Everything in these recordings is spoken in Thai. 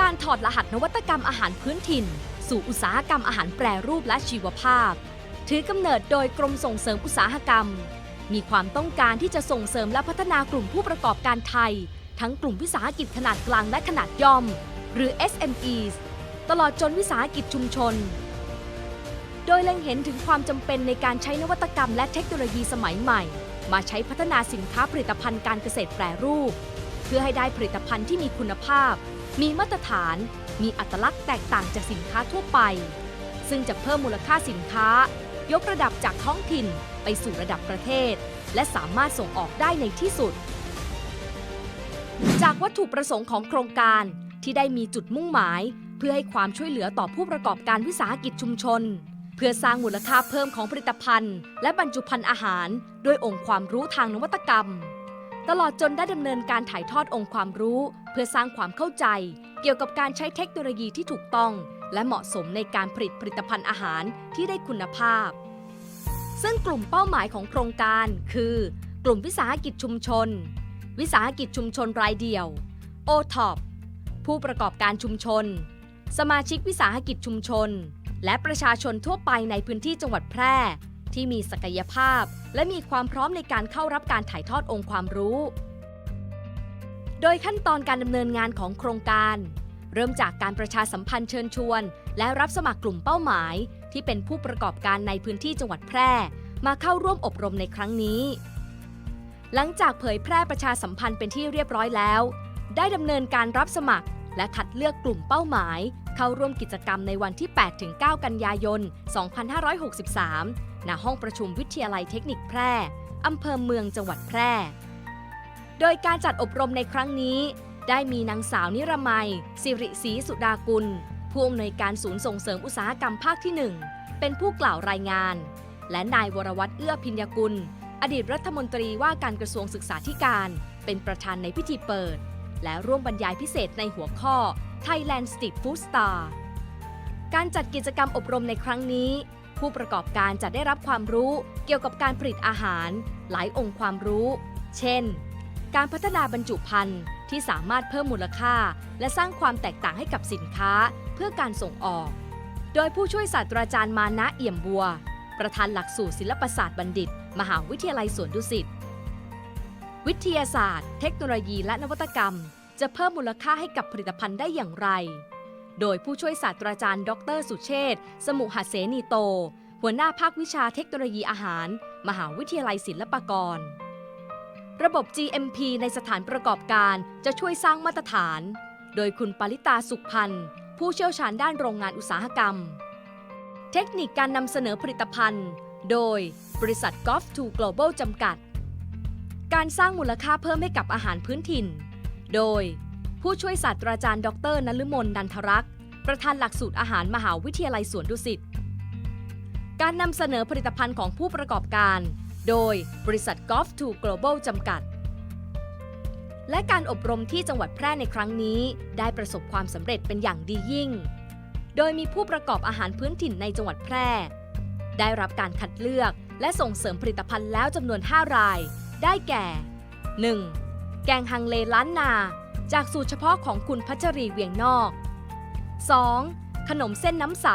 การถอดรหัสนวัตกรรมอาหารพื้นถิ่น สู่อุตสาหกรรมอาหารแปรรูปและชีวภาพ ถือกำเนิดโดยกรมส่งเสริมอุตสาหกรรม มีความต้องการที่จะส่งเสริมและพัฒนากลุ่มผู้ประกอบการไทย ทั้งกลุ่มวิสาหกิจขนาดกลางและขนาดย่อม หรือ SMEs ตลอดจนวิสาหกิจชุมชน โดยเล็งเห็นถึงความจำเป็นในการใช้นวัตกรรมและเทคโนโลยีสมัยใหม่ มาใช้พัฒนาสินค้าผลิตภัณฑ์การเกษตรแปรรูป เพื่อให้ได้ผลิตภัณฑ์ที่มีคุณภาพ มีมาตรฐาน มีอัตลักษณ์แตกต่างจากสินค้าทั่วไป ซึ่งจะเพิ่มมูลค่าสินค้า ยกระดับจากท้องถิ่นไปสู่ระดับประเทศ และสามารถส่งออกได้ในที่สุด จากวัตถุประสงค์ของโครงการที่ได้มีจุดมุ่งหมาย เพื่อให้ความช่วยเหลือต่อผู้ประกอบการวิสาหกิจชุมชน เพื่อสร้างมูลค่าเพิ่มของผลิตภัณฑ์ และบรรจุภัณฑ์อาหาร ด้วยองค์ความรู้ทางนวัตกรรม ตลอดจนได้ดำเนินการถ่ายทอดองค์ความรู้ เพื่อสร้างความเข้าใจ เกี่ยวกับการใช้เทคโนโลยีที่ถูกต้อง และเหมาะสมในการผลิตผลิตภัณฑ์อาหารที่ได้คุณภาพ ซึ่งกลุ่มเป้าหมายของโครงการ คือ กลุ่มวิสาหกิจชุมชน วิสาหกิจชุมชนรายเดี่ยว o t o p ผู้ประกอบการชุมชน สมาชิกวิสาหกิจชุมชน และประชาชนทั่วไปในพื้นที่จังหวัดแพร่ ที่มีศักยภาพ และมีความพร้อมในการเข้ารับการถ่ายทอดองค์ความรู้ โดยขั้นตอนการดำเนินงานของโครงการ เริ่มจากการประชาสัมพันธ์เชิญชวน และรับสมัครกลุ่มเป้าหมาย ที่เป็นผู้ประกอบการในพื้นที่จังหวัดแพร่ มาเข้าร่วมอบรมในครั้งนี้ หลังจากเผยแพร่ประชาสัมพันธ์เป็นที่เรียบร้อยแล้ว ได้ดำเนินการรับสมัครและคัดเลือกกลุ่มเป้าหมาย เข้าร่วมกิจกรรมในวันที่ 8-9 กันยายน 2563 ณห้องประชุมวิทยาลัยเทคนิคแพร่อำเภอเมืองจังหวัดแพร่ โดยการจัดอบรมในครั้งนี้ ได้มีนางสาวนิรมัย สิริศรีสุดากุล ผู้อำนวยการศูนย์ส่งเสริมอุตสาหกรรมภาคที่ 1 เป็นผู้กล่าวรายงาน และนายวรวัตรเอื้อพิญญกุล อดีตรัฐมนตรีว่าการกระทรวงศึกษาธิการ เป็นประธานในพิธีเปิด และร่วมบรรยายพิเศษในหัวข้อ Thailand Street Food Star การจัดกิจกรรมอบรมในครั้งนี้ ผู้ประกอบการจะได้รับความรู้เกี่ยวกับการผลิตอาหาร หลายองค์ความรู้ เช่น การพัฒนาบรรจุภัณฑ์ที่สามารถเพิ่มมูลค่า และสร้างความแตกต่างให้กับสินค้าเพื่อการส่งออก โดยผู้ช่วยศาสตราจารย์มานะเอี่ยมบัว ประธานหลักสูตรศิลปศาสตร์บัณฑิต มหาวิทยาลัยสวนดุสิตวิทยาศาสตร์ เทคโนโลยีและนวัตกรรม จะเพิ่มมูลค่าให้กับผลิตภัณฑ์ได้อย่างไร โดยผู้ช่วยศาสตราจารย์ ดร สุเชษฐ์สมุหเสนีโต หัวหน้าภาควิชาเทคโนโลยีอาหาร มหาวิทยาลัยศิลปากร ระบบ GMP ในสถานประกอบการจะช่วยสร้างมาตรฐาน โดยคุณปริตาสุขพันธ์ ผู้เชี่ยวชาญด้านโรงงานอุตสาหกรรม เทคนิคการนำเสนอผลิตภัณฑ์ โดยบริษัท Golf to Global จำกัด การสร้างมูลค่าเพิ่มให้กับอาหารพื้นถิ่น โดย ผู้ช่วยศาสตราจารย์ดรนฤมลนันทรักษ์ ประธานหลักสูตรอาหารมหาวิทยาลัยสวนดุสิต การนำเสนอผลิตภัณฑ์ของผู้ประกอบการ โดยบริษัท Golf to Global จำกัด และการอบรมที่จังหวัดแพร่ในครั้งนี้ ได้ประสบความสำเร็จเป็นอย่างดียิ่ง โดยมีผู้ประกอบอาหารพื้นถิ่นในจังหวัดแพร่ ได้รับการคัดเลือกและส่งเสริมผลิตภัณฑ์แล้วจำนวน 5 ราย ได้แก่ 1. แกงฮังเลล้านนา จากสูตรเฉพาะของคุณพัชรีเวียงนอก 2. ขนมเส้นน้ำใส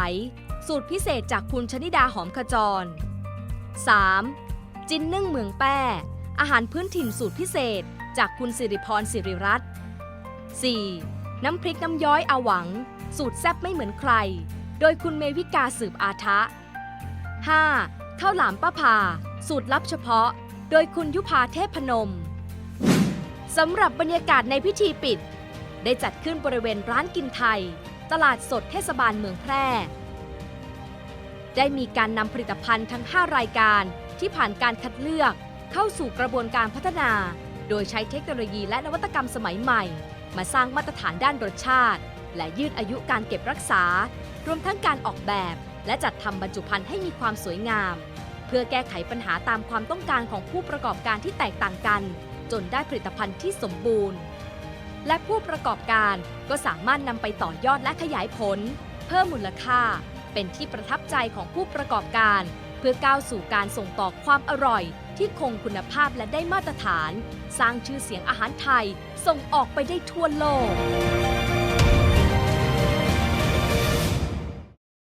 สูตรพิเศษจากคุณชนิดาหอมขจร 3. จินนึ่งเมืองแป้ อาหารพื้นถิ่นสูตรพิเศษ จากคุณสิริพรสิริรัตน์ 4. น้ำพริกน้ำย้อยอาหวัง สูตรแซ่บไม่เหมือนใคร โดยคุณเมวิกาสืบอาทะ 5. ข้าวหลามป้าพา สูตรลับเฉพาะ โดยคุณยุพาเทพพนม สำหรับบรรยากาศในพิธีปิด ได้จัดขึ้นบริเวณร้านกินไทย ตลาดสดเทศบาลเมืองแพร่ ได้มีการนำผลิตภัณฑ์ทั้ง 5 รายการที่ผ่านการคัดเลือกเข้าสู่กระบวนการพัฒนา โดยใช้เทคโนโลยีและนวัตกรรมสมัยใหม่ มาสร้างมาตรฐานด้านรสชาติ และยืดอายุการเก็บรักษา รวมทั้งการออกแบบ และจัดทำบรรจุภัณฑ์ให้มีความสวยงาม เพื่อแก้ไขปัญหาตามความต้องการของผู้ประกอบการที่แตกต่างกัน จนได้ผลิตภัณฑ์ที่สมบูรณ์ และผู้ประกอบการก็สามารถนำไปต่อยอดและขยายผล เพิ่มมูลค่า เป็นที่ประทับใจของผู้ประกอบการ เพื่อก้าวสู่การส่งต่อความอร่อย ที่คงคุณภาพและได้มาตรฐาน สร้างชื่อเสียงอาหารไทยส่งออกไปได้ทั่วโลก